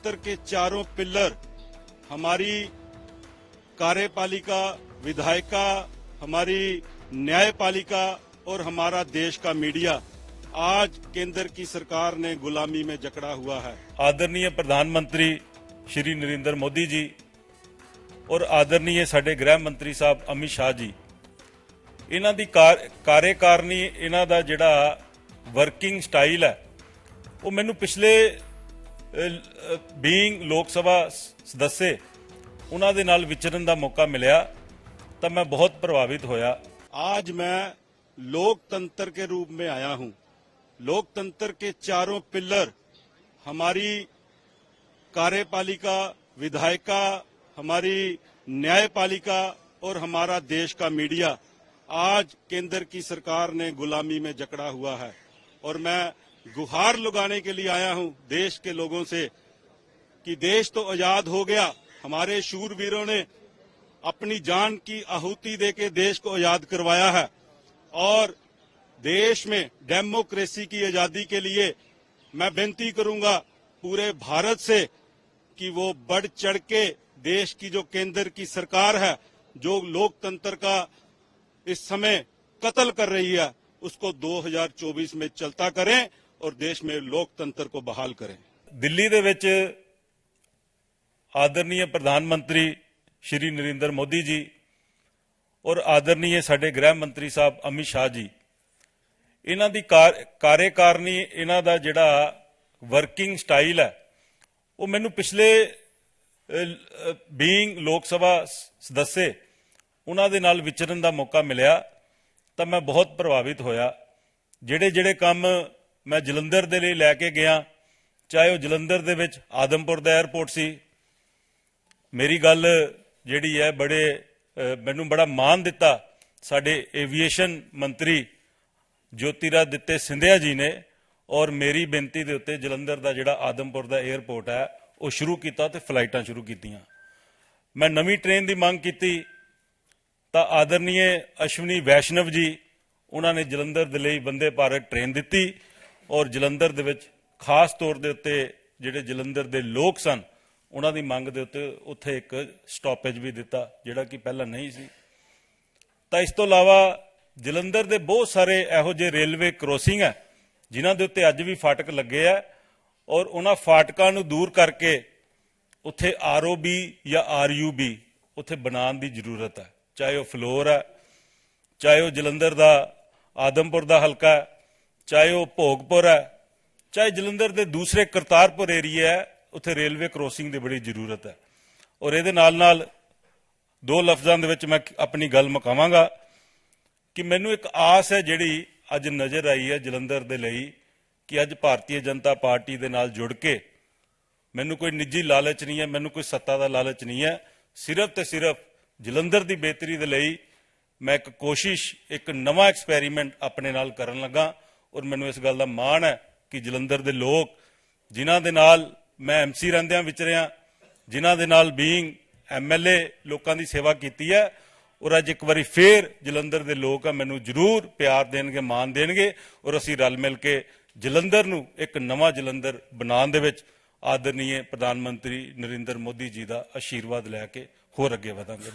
लोकतंत्र के चारों पिल्लर हमारी कार्यपालिका विधायिका हमारी न्यायपालिका और हमारा देश का मीडिया आज केंद्र की सरकार ने गुलामी में जकड़ा हुआ है आदरणीय प्रधानमंत्री श्री नरेंद्र मोदी जी ਔਰ ਆਦਰਨੀਏ ਸਾਡੇ ਗ੍ਰਹਿ ਮੰਤਰੀ ਸਾਹਿਬ ਅਮਿਤ ਸ਼ਾਹ ਜੀ ਇਹਨਾਂ ਦੀ ਕਾਰਜਕਾਰਨੀ ਇਹਨਾਂ ਦਾ ਜਿਹੜਾ ਵਰਕਿੰਗ ਸਟਾਈਲ ਹੈ ਉਹ ਮੈਨੂੰ ਪਿਛਲੇ ਬੀਇੰਗ ਲੋਕ ਸਭਾ ਸ- ਸਦੱਸੇ ਉਹਨਾਂ ਦੇ ਨਾਲ ਵਿਚਰਨ ਦਾ ਮੌਕਾ ਮਿਲਿਆ ਤਾਂ ਮੈਂ ਬਹੁਤ ਪ੍ਰਭਾਵਿਤ ਹੋਇਆ आज मैं लोकतंत्र के रूप में आया हूं लोकतंत्र के चारों पिल्लर हमारी कार्यपालिका विधायिका हमारी न्यायपालिका और हमारा देश का मीडिया आज केंद्र की सरकार ने गुलामी में जकड़ा हुआ है और मैं गुहार लगाने के लिए आया हूँ देश के लोगों से कि देश तो आज़ाद हो गया। हमारे शूरवीरों ने अपनी जान की आहुति देके देश को आज़ाद करवाया है और देश में डेमोक्रेसी की आज़ादी के लिए मैं बेनती करूँगा पूरे भारत से कि वो बढ़ चढ़ के देश की जो केंद्र की सरकार है, जो लोकतंत्र का इस समय कत्ल कर रही है, उसको 2024 में चलता करें ਔਰ ਦੇਸ਼ में ਲੋਕਤੰਤਰ ਕੋ ਬਹਾਲ ਕਰੇ। ਦਿੱਲੀ ਦੇ ਵਿੱਚ ਆਦਰਨੀय ਪ੍ਰਧਾਨ ਮੰਤਰੀ ਸ਼੍ਰੀ ਨਰਿੰਦਰ ਮੋਦੀ ਜੀ ਔਰ ਆਦਰਨੀਏ ਸਾਡੇ ਗ੍ਰਹਿ ਮੰਤਰੀ ਸਾਹਿਬ ਅਮਿਤ ਸ਼ਾਹ ਜੀ, ਇਹਨਾਂ ਦੀ ਕਾਰਜਕਾਰਨੀ ਇਹਨਾਂ ਦਾ ਜਿਹੜਾ ਵਰਕਿੰਗ ਸਟਾਈਲ ਹੈ, ਉਹ ਮੈਨੂੰ ਪਿਛਲੇ ਬੀਇੰਗ ਲੋਕ ਸਭਾ ਸਦੱਸੇ ਉਹਨਾਂ ਦੇ ਨਾਲ ਵਿਚਰਨ ਦਾ ਮੌਕਾ ਮਿਲਿਆ ਤਾਂ ਮੈਂ ਬਹੁਤ ਪ੍ਰਭਾਵਿਤ ਹੋਇਆ। ਜਿਹੜੇ ਜਿਹੜੇ ਕੰਮ ਮੈਂ ਜਲੰਧਰ ਦੇ ਲਈ ਲੈ ਕੇ ਗਿਆ। ਚਾਹੇ ਉਹ ਜਲੰਧਰ ਦੇ ਵਿੱਚ ਆਦਮਪੁਰ ਦਾ 에어ਪੋਰਟ ਸੀ। ਮੇਰੀ ਗੱਲ ਜਿਹੜੀ ਹੈ ਬੜੇ ਮੈਨੂੰ ਬੜਾ ਮਾਣ ਦਿੱਤਾ। ਸਾਡੇ ਏਵੀਏਸ਼ਨ ਮੰਤਰੀ ਜੋਤੀਰਾ ਦਿੱਤੇ ਸਿੰਧਿਆ ਜੀ ਨੇ ਔਰ ਮੇਰੀ ਬੇਨਤੀ ਦੇ ਉੱਤੇ ਜਲੰਧਰ ਦਾ ਜਿਹੜਾ ਆਦਮਪੁਰ ਦਾ 에어ਪੋਰਟ ਹੈ, ਉਹ ਸ਼ੁਰੂ ਕੀਤਾ ਤੇ ਫਲਾਈਟਾਂ ਸ਼ੁਰੂ ਕੀਤੀਆਂ। ਮੈਂ ਨਵੀਂ ਟ੍ਰੇਨ ਦੀ ਮੰਗ ਕੀਤੀ। ਤਾਂ ਆਦਰਨੀਏ ਅਸ਼ਵਨੀ ਵੈਸ਼ਨਵ ਜੀ, ਉਹਨਾਂ ਨੇ ਜਲੰਧਰ ਦੇ ਲਈ ਬੰਦੇ ਭਾਰਤ ਟ੍ਰੇਨ ਦਿੱਤੀ। ਔਰ ਜਲੰਧਰ ਦੇ ਵਿੱਚ ਖਾਸ ਤੌਰ ਦੇ ਉੱਤੇ ਜਿਹੜੇ ਜਲੰਧਰ ਦੇ ਲੋਕ ਸਨ, ਉਹਨਾਂ ਦੀ ਮੰਗ ਦੇ ਉੱਤੇ ਉੱਥੇ ਇੱਕ ਸਟਾਪੇਜ ਵੀ ਦਿੱਤਾ, ਜਿਹੜਾ ਕਿ ਪਹਿਲਾਂ ਨਹੀਂ ਸੀ। ਤਾਂ ਇਸ ਤੋਂ ਇਲਾਵਾ ਜਲੰਧਰ ਦੇ ਬਹੁਤ ਸਾਰੇ ਇਹੋ ਜਿਹੇ ਰੇਲਵੇ ਕ੍ਰੋਸਿੰਗ ਹੈ, ਜਿਨ੍ਹਾਂ ਦੇ ਉੱਤੇ ਅੱਜ ਵੀ ਫਾਟਕ ਲੱਗੇ ਆ ਔਰ ਉਹਨਾਂ ਫਾਟਕਾਂ ਨੂੰ ਦੂਰ ਕਰਕੇ ਉੱਥੇ ਆਰਓਬੀ ਜਾਂ ਆਰਯੂਬੀ ਉੱਥੇ ਬਣਾਉਣ ਦੀ ਜ਼ਰੂਰਤ ਹੈ। ਚਾਹੇ ਉਹ ਫਲੋਰ ਹੈ, ਚਾਹੇ ਉਹ ਜਲੰਧਰ ਦਾ, ਆਦਮਪੁਰ ਦਾ ਹਲਕਾ ਹੈ ਚਾਹੇ ਉਹ ਭੋਗਪੁਰ ਹੈ, ਚਾਹੇ ਜਲੰਧਰ ਦੇ ਦੂਸਰੇ ਕਰਤਾਰਪੁਰ ਏਰੀਆ ਹੈ, ਉੱਥੇ ਰੇਲਵੇ ਕ੍ਰੋਸਿੰਗ ਦੀ ਬੜੀ ਜ਼ਰੂਰਤ ਹੈ। ਔਰ ਇਹਦੇ ਨਾਲ ਨਾਲ ਦੋ ਲਫ਼ਜ਼ਾਂ ਦੇ ਵਿੱਚ ਮੈਂ ਆਪਣੀ ਗੱਲ ਮੁਕਾਵਾਂਗਾ ਕਿ ਮੈਨੂੰ ਇੱਕ ਆਸ ਹੈ ਜਿਹੜੀ ਅੱਜ ਨਜ਼ਰ ਆਈ ਹੈ ਜਲੰਧਰ ਦੇ ਲਈ ਕਿ ਅੱਜ ਭਾਰਤੀ ਜਨਤਾ ਪਾਰਟੀ ਦੇ ਨਾਲ ਜੁੜ ਕੇ ਮੈਨੂੰ ਕੋਈ ਨਿੱਜੀ ਲਾਲਚ ਨਹੀਂ ਹੈ, ਮੈਨੂੰ ਕੋਈ ਸੱਤਾ ਦਾ ਲਾਲਚ ਨਹੀਂ ਹੈ। ਸਿਰਫ ਤੇ ਸਿਰਫ ਜਲੰਧਰ ਦੀ ਬਿਹਤਰੀ ਦੇ ਲਈ ਮੈਂ ਇੱਕ ਕੋਸ਼ਿਸ਼, ਇੱਕ ਨਵਾਂ ਐਕਸਪੈਰੀਮੈਂਟ ਆਪਣੇ ਨਾਲ ਕਰਨ ਲੱਗਾ। ਔਰ ਮੈਨੂੰ ਇਸ ਗੱਲ ਦਾ ਮਾਣ ਹੈ ਕਿ ਜਲੰਧਰ ਦੇ ਲੋਕ, ਜਿਨ੍ਹਾਂ ਦੇ ਨਾਲ ਮੈਂ ਐਮਸੀ ਰਹਿੰਦਿਆਂ ਵਿਚਰਿਆ ਜਿਨ੍ਹਾਂ ਦੇ ਨਾਲ ਬੀਇੰਗ ਐਮਐਲਏ ਲੋਕਾਂ ਦੀ ਸੇਵਾ ਕੀਤੀ ਹੈ, ਔਰ ਅੱਜ ਇੱਕ ਵਾਰੀ ਫੇਰ ਜਲੰਧਰ ਦੇ ਲੋਕ ਆ, ਮੈਨੂੰ ਜ਼ਰੂਰ ਪਿਆਰ ਦੇਣਗੇ, ਮਾਣ ਦੇਣਗੇ, ਔਰ ਅਸੀਂ ਰਲ ਮਿਲ ਕੇ ਜਲੰਧਰ ਨੂੰ ਇੱਕ ਨਵਾਂ ਜਲੰਧਰ ਬਣਾਉਣ ਦੇ ਵਿੱਚ ਆਦਰਨੀय ਪ੍ਰਧਾਨ ਮੰਤਰੀ ਨਰਿੰਦਰ ਮੋਦੀ ਜੀ ਦਾ ਆਸ਼ੀਰਵਾਦ ਲੈ ਕੇ ਹੋਰ ਅੱਗੇ ਵਧਾਂਗੇ।